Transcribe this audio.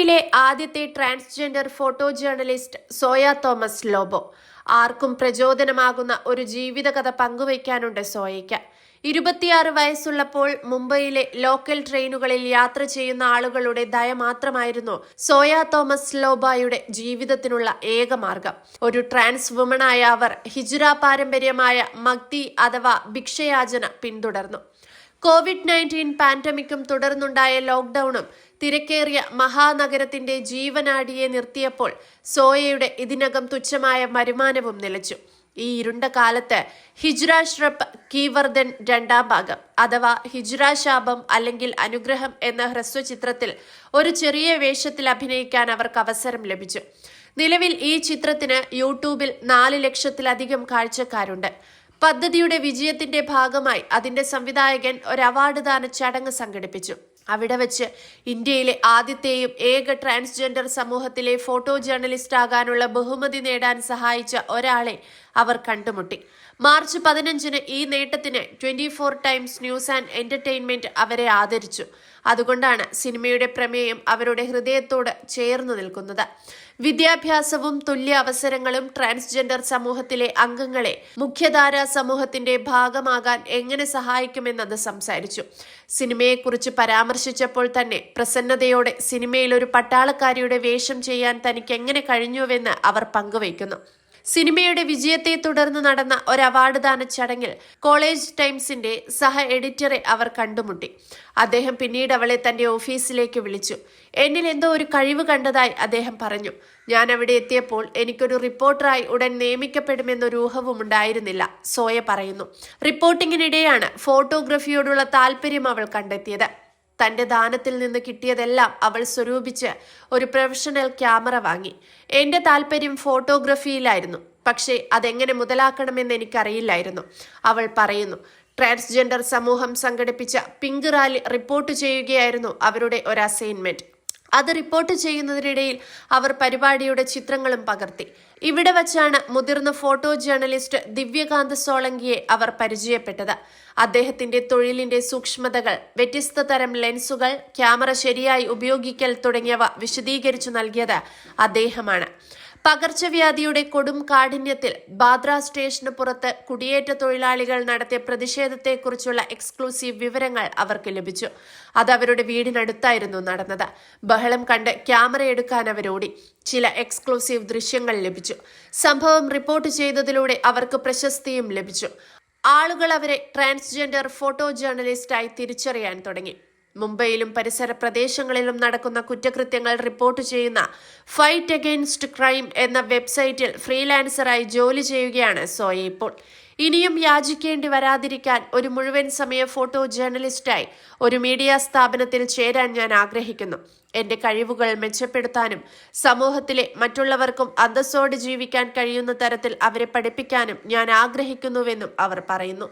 ഇന്ത്യയിലെ ആദ്യത്തെ transgender photo journalist Zoya Thomas Lobo. ആർക്കും പ്രചോദനമാകുന്ന ഒരു ജീവിതകഥ പങ്കുവയ്ക്കാനുണ്ട് സോയയ്ക്ക്. ഇരുപത്തിയാറ് വയസ്സുള്ളപ്പോൾ മുംബൈയിലെ ലോക്കൽ ട്രെയിനുകളിൽ യാത്ര ചെയ്യുന്ന ആളുകളുടെ ദയ മാത്രമായിരുന്നു സോയ തോമസ് ലോബായുടെ ജീവിതത്തിനുള്ള ഏക മാർഗം. ഒരു ട്രാൻസ് വുമണായ അവർ ഹിജുറ പാരമ്പര്യമായ മഗ്ദി അഥവാ ഭിക്ഷയാചന പിന്തുടർന്നു. കോവിഡ് നയന്റീൻ പാൻഡമിക്കും തുടർന്നുണ്ടായ ലോക്ക്ഡൌണും തിരക്കേറിയ മഹാനഗരത്തിന്റെ ജീവനാടിയെ നിർത്തിയപ്പോൾ സോയയുടെ ഇതിനകം തുച്ഛമായ വരുമാനവും നിലച്ചു. ഈ ഇരുണ്ട കാലത്ത് ഹിജ്ര ഷ്രപ്പ് രണ്ടാം ഭാഗം അഥവാ ഹിജ്ര ശാപം അല്ലെങ്കിൽ അനുഗ്രഹം എന്ന ഹ്രസ്വചിത്രത്തിൽ ഒരു ചെറിയ വേഷത്തിൽ അഭിനയിക്കാൻ അവർക്ക് അവസരം ലഭിച്ചു. നിലവിൽ ഈ ചിത്രത്തിന് യൂട്യൂബിൽ നാല് ലക്ഷത്തിലധികം കാഴ്ചക്കാരുണ്ട്. പദ്ധതിയുടെ വിജയത്തിന്റെ ഭാഗമായി അതിന്റെ സംവിധായകൻ ഒരു അവാർഡ് ദാന ചടങ്ങ് സംഘടിപ്പിച്ചു അവിടെ വെച്ച് ഇന്ത്യയിലെ ആദ്യത്തെയും ഏക ട്രാൻസ്ജെൻഡർ സമൂഹത്തിലെ ഫോട്ടോ ജേർണലിസ്റ്റ് ആകാനുള്ള ബഹുമതി നേടാൻ സഹായിച്ച ഒരാളെ അവർ കണ്ടുമുട്ടി. മാർച്ച് പതിനഞ്ചിന് ഈ നേട്ടത്തിന് twenty four Times News and Entertainment അവരെ ആദരിച്ചു. അതുകൊണ്ടാണ് സിനിമയുടെ പ്രമേയം അവരുടെ ഹൃദയത്തോട് ചേർന്നു നിൽക്കുന്നത്. വിദ്യാഭ്യാസവും തുല്യ അവസരങ്ങളും ട്രാൻസ്ജെൻഡർ സമൂഹത്തിലെ അംഗങ്ങളെ മുഖ്യധാരാ സമൂഹത്തിന്റെ ഭാഗമാകാൻ എങ്ങനെ സഹായിക്കുമെന്നത് സംസാരിച്ചു. സിനിമയെക്കുറിച്ച് പരാമർശിച്ചപ്പോൾ തന്നെ പ്രസന്നതയോടെ സിനിമയിൽ ഒരു പട്ടാളക്കാരിയുടെ വേഷം ചെയ്യാൻ തനിക്ക് എങ്ങനെ കഴിഞ്ഞുവെന്ന് അവർ പങ്കുവയ്ക്കുന്നു. സിനിമയുടെ വിജയത്തെ തുടർന്ന് നടന്ന ഒരു അവാർഡ് ദാന ചടങ്ങിൽ കോളേജ് ടൈംസിന്റെ സഹ എഡിറ്ററെ അവർ കണ്ടുമുട്ടി. അദ്ദേഹം പിന്നീട് അവളെ തന്റെ ഓഫീസിലേക്ക് വിളിച്ചു. എന്നിൽ എന്തോ ഒരു കഴിവ് കണ്ടതായി അദ്ദേഹം പറഞ്ഞു. ഞാൻ അവിടെ എത്തിയപ്പോൾ എനിക്കൊരു റിപ്പോർട്ടറായി ഉടൻ നിയമിക്കപ്പെടുമെന്നൊരു ഊഹവും ഉണ്ടായിരുന്നില്ല സോയ പറയുന്നു. റിപ്പോർട്ടിങ്ങിനിടെയാണ് ഫോട്ടോഗ്രഫിയോടുള്ള താല്പര്യം അവൾ കണ്ടെത്തിയത്. തന്റെ ദാനത്തിൽ നിന്ന് കിട്ടിയതെല്ലാം അവൾ സ്വരൂപിച്ച് ഒരു പ്രൊഫഷണൽ ക്യാമറ വാങ്ങി. എന്റെ താല്പര്യം ഫോട്ടോഗ്രഫിയിലായിരുന്നു. പക്ഷേ അതെങ്ങനെ മുതലാക്കണമെന്ന് എനിക്കറിയില്ലായിരുന്നു. അവൾ പറയുന്നു ട്രാൻസ്ജെൻഡർ സമൂഹം സംഘടിപ്പിച്ച പിങ്ക് റാലി റിപ്പോർട്ട് ചെയ്യുകയായിരുന്നു അവരുടെ ഒരു അസൈൻമെന്റ്. അത് റിപ്പോർട്ട് ചെയ്യുന്നതിനിടയിൽ അവർ പരിപാടിയുടെ ചിത്രങ്ങളും പകർത്തി. ഇവിടെ വച്ചാണ് മുതിർന്ന ഫോട്ടോ ജേർണലിസ്റ്റ് ദിവ്യകാന്ത് സോളങ്കിയെ അവർ പരിചയപ്പെട്ടത്. അദ്ദേഹത്തിന്റെ തൊഴിലിന്റെ സൂക്ഷ്മതകൾ വ്യത്യസ്ത തരം ലെൻസുകൾ ക്യാമറ ശരിയായി ഉപയോഗിക്കൽ തുടങ്ങിയവ വിശദീകരിച്ചു നൽകിയത് അദ്ദേഹമാണ്. പകർച്ചവ്യാധിയുടെ കൊടും കാഠിന്യത്തിൽ ബാദ്ര സ്റ്റേഷന് പുറത്ത് കുടിയേറ്റ തൊഴിലാളികൾ നടത്തിയ പ്രതിഷേധത്തെക്കുറിച്ചുള്ള എക്സ്ക്ലൂസീവ് വിവരങ്ങൾ അവർക്ക് ലഭിച്ചു. അത് അവരുടെ വീടിനടുത്തായിരുന്നു നടന്നത്. ബഹളം കണ്ട് ക്യാമറ എടുക്കാൻ അവരോടി. ചില എക്സ്ക്ലൂസീവ് ദൃശ്യങ്ങൾ ലഭിച്ചു. സംഭവം റിപ്പോർട്ട് ചെയ്തതിലൂടെ അവർക്ക് പ്രശസ്തിയും ലഭിച്ചു. ആളുകൾ അവരെ ട്രാൻസ്ജെൻഡർ ഫോട്ടോ ജേർണലിസ്റ്റായി തിരിച്ചറിയാൻ തുടങ്ങി. മുംബൈയിലും പരിസര പ്രദേശങ്ങളിലും നടക്കുന്ന കുറ്റകൃത്യങ്ങൾ റിപ്പോർട്ട് ചെയ്യുന്ന ഫൈറ്റ് അഗെയിൻസ്റ്റ് ക്രൈം എന്ന വെബ്സൈറ്റിൽ ഫ്രീലാൻസറായി ജോലി ചെയ്യുകയാണ് സോയ ഇപ്പോൾ. ഇനിയും യാചിക്കേണ്ടി വരാതിരിക്കാൻ ഒരു മുഴുവൻ സമയ ഫോട്ടോ ജേർണലിസ്റ്റായി ഒരു മീഡിയ സ്ഥാപനത്തിൽ ചേരാൻ ഞാൻ ആഗ്രഹിക്കുന്നു. എന്റെ കഴിവുകൾ മെച്ചപ്പെടുത്താനും സമൂഹത്തിലെ മറ്റുള്ളവർക്കും അന്തസ്സോടെ ജീവിക്കാൻ കഴിയുന്ന തരത്തിൽ അവരെ പഠിപ്പിക്കാനും ഞാൻ ആഗ്രഹിക്കുന്നുവെന്നും അവർ പറയുന്നു.